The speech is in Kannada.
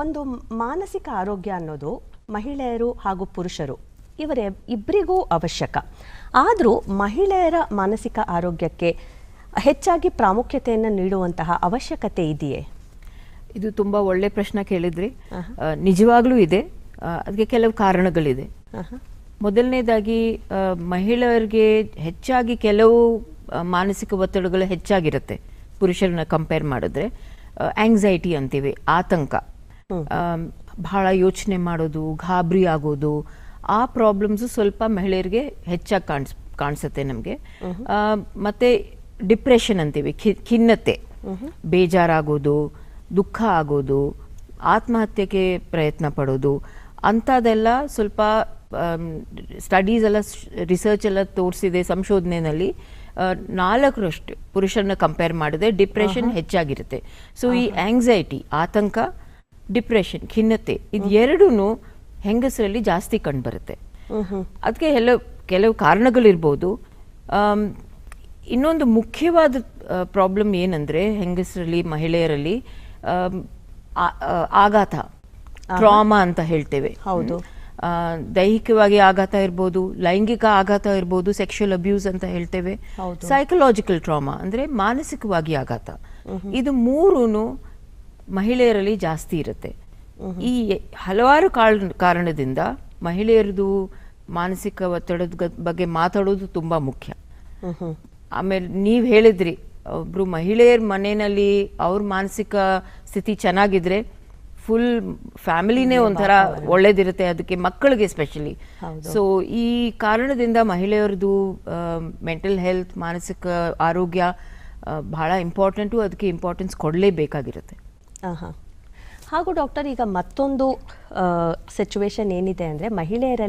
ಒಂದು ಮಾನಸಿಕ ಆರೋಗ್ಯ ಅನ್ನೋದು ಮಹಿಳೆಯರು ಹಾಗೂ ಪುರುಷರು ಇವರೇ ಇಬ್ಬರಿಗೂ ಅವಶ್ಯಕ. ಆದರೂ ಮಹಿಳೆಯರ ಮಾನಸಿಕ ಆರೋಗ್ಯಕ್ಕೆ ಹೆಚ್ಚಾಗಿ ಪ್ರಾಮುಖ್ಯತೆಯನ್ನು ನೀಡುವಂತಹ ಅವಶ್ಯಕತೆ ಇದೆಯೇ? ಇದು ತುಂಬ ಒಳ್ಳೆ ಪ್ರಶ್ನೆ ಕೇಳಿದ್ರಿ. ನಿಜವಾಗ್ಲೂ ಇದೆ. ಅದಕ್ಕೆ ಕೆಲವು ಕಾರಣಗಳಿದೆ. ಮೊದಲನೇದಾಗಿ ಮಹಿಳೆಯರಿಗೆ ಹೆಚ್ಚಾಗಿ ಕೆಲವು ಮಾನಸಿಕ ಒತ್ತಡಗಳು ಹೆಚ್ಚಾಗಿರುತ್ತೆ ಪುರುಷರನ್ನ ಕಂಪೇರ್ ಮಾಡಿದ್ರೆ. ಆಂಗ್ಸೈಟಿ ಅಂತೀವಿ ಆತಂಕ. ಆ, ಬಹಳ ಯೋಚನೆ ಮಾಡೋದು ಗಾಬರಿ ಆಗೋದು ಆ ಪ್ರಾಬ್ಲಮ್ಸ್ ಸ್ವಲ್ಪ ಮಹಿಳೆಯರಿಗೆ ಹೆಚ್ಚಾಗಿ ಕಾಣಿಸ್ ಕಾಣಿಸುತ್ತೆ ನಮಗೆ. ಮತ್ತೆ ಡಿಪ್ರೆಷನ್ ಅಂತೀವಿ ಖಿನ್ನತೆ. ಬೇಜಾರಾಗೋದು ದುಃಖ ಆಗೋದು ಆತ್ಮಹತ್ಯೆಗೆ ಪ್ರಯತ್ನ ಪಡೋದು ಅಂಥದ್ದೆಲ್ಲ ಸ್ವಲ್ಪ ಸ್ಟಡೀಸ್ ಎಲ್ಲ ರಿಸರ್ಚ್ ಎಲ್ಲ ತೋರಿಸಿದೆ ಸಂಶೋಧನೆಯಲ್ಲಿ ನಾಲ್ಕರಷ್ಟು ಪುರುಷರನ್ನ ಕಂಪೇರ್ ಮಾಡಿದ್ರೆ ಡಿಪ್ರೆಷನ್ ಹೆಚ್ಚಾಗಿರುತ್ತೆ. ಸೊ ಈ ಆಂಗ್ಸೈಟಿ ಆತಂಕ ಡಿಪ್ರೆಷನ್ ಖಿನ್ನತೆ ಇದು ಎರಡೂ ಹೆಂಗಸರಲ್ಲಿ ಜಾಸ್ತಿ ಕಂಡುಬರುತ್ತೆ. ಅದಕ್ಕೆ ಕೆಲವು ಕೆಲವು ಕಾರಣಗಳಿರ್ಬೋದು. ಇನ್ನೊಂದು ಮುಖ್ಯವಾದ ಪ್ರಾಬ್ಲಮ್ ಏನಂದ್ರೆ ಹೆಂಗಸರಲ್ಲಿ ಮಹಿಳೆಯರಲ್ಲಿ ಆಘಾತ ಟ್ರಾಮಾ ಅಂತ ಹೇಳ್ತೇವೆ. ಹೌದು. ದೈಹಿಕವಾಗಿ ಆಘಾತ ಇರ್ಬೋದು ಲೈಂಗಿಕ ಆಘಾತ ಇರ್ಬೋದು ಸೆಕ್ಷುಯಲ್ ಅಬ್ಯೂಸ್ ಅಂತ ಹೇಳ್ತೇವೆ. ಸೈಕಲಾಜಿಕಲ್ ಟ್ರಾಮಾ ಅಂದ್ರೆ ಮಾನಸಿಕವಾಗಿ ಆಘಾತ. ಇದು ಮೂರೂ ಮಹಿಳೆಯರಲ್ಲಿ ಜಾಸ್ತಿ ಇರುತ್ತೆ. ಈ ಹಲವಾರು ಕಾರಣ ಕಾರಣದಿಂದ ಮಹಿಳೆಯರದು ಮಾನಸಿಕ ಒತ್ತಡದ ಬಗ್ಗೆ ಮಾತಾಡೋದು ತುಂಬಾ ಮುಖ್ಯ. ಆಮೇಲೆ ನೀವು ಹೇಳಿದ್ರಿ ಒಬ್ರು ಮಹಿಳೆಯರ ಮನೆಯಲ್ಲಿ ಅವ್ರ ಮಾನಸಿಕ ಸ್ಥಿತಿ ಚೆನ್ನಾಗಿದ್ರೆ ಫುಲ್ ಫ್ಯಾಮಿಲಿನೇ ಒಂಥರ ಒಳ್ಳೇದಿರುತ್ತೆ ಅದಕ್ಕೆ ಮಕ್ಕಳಿಗೆ ಸ್ಪೆಷಲಿ ಸೊ ಈ ಕಾರಣದಿಂದ ಮಹಿಳೆಯರದು ಮೆಂಟಲ್ ಹೆಲ್ತ್ ಮಾನಸಿಕ ಆರೋಗ್ಯ ಬಹಳ ಇಂಪಾರ್ಟೆಂಟು ಅದಕ್ಕೆ ಇಂಪಾರ್ಟೆನ್ಸ್ ಕೊಡಲೇಬೇಕಾಗಿರುತ್ತೆ. ಆಹಾ. ಹಾಗೂ ಡಾಕ್ಟರ್ ಈಗ ಮತ್ತೊಂದು ಸಿಚುವೇಶನ್ ಏನಿದೆ ಅಂದರೆ ಮಹಿಳೆಯರಲ್ಲಿ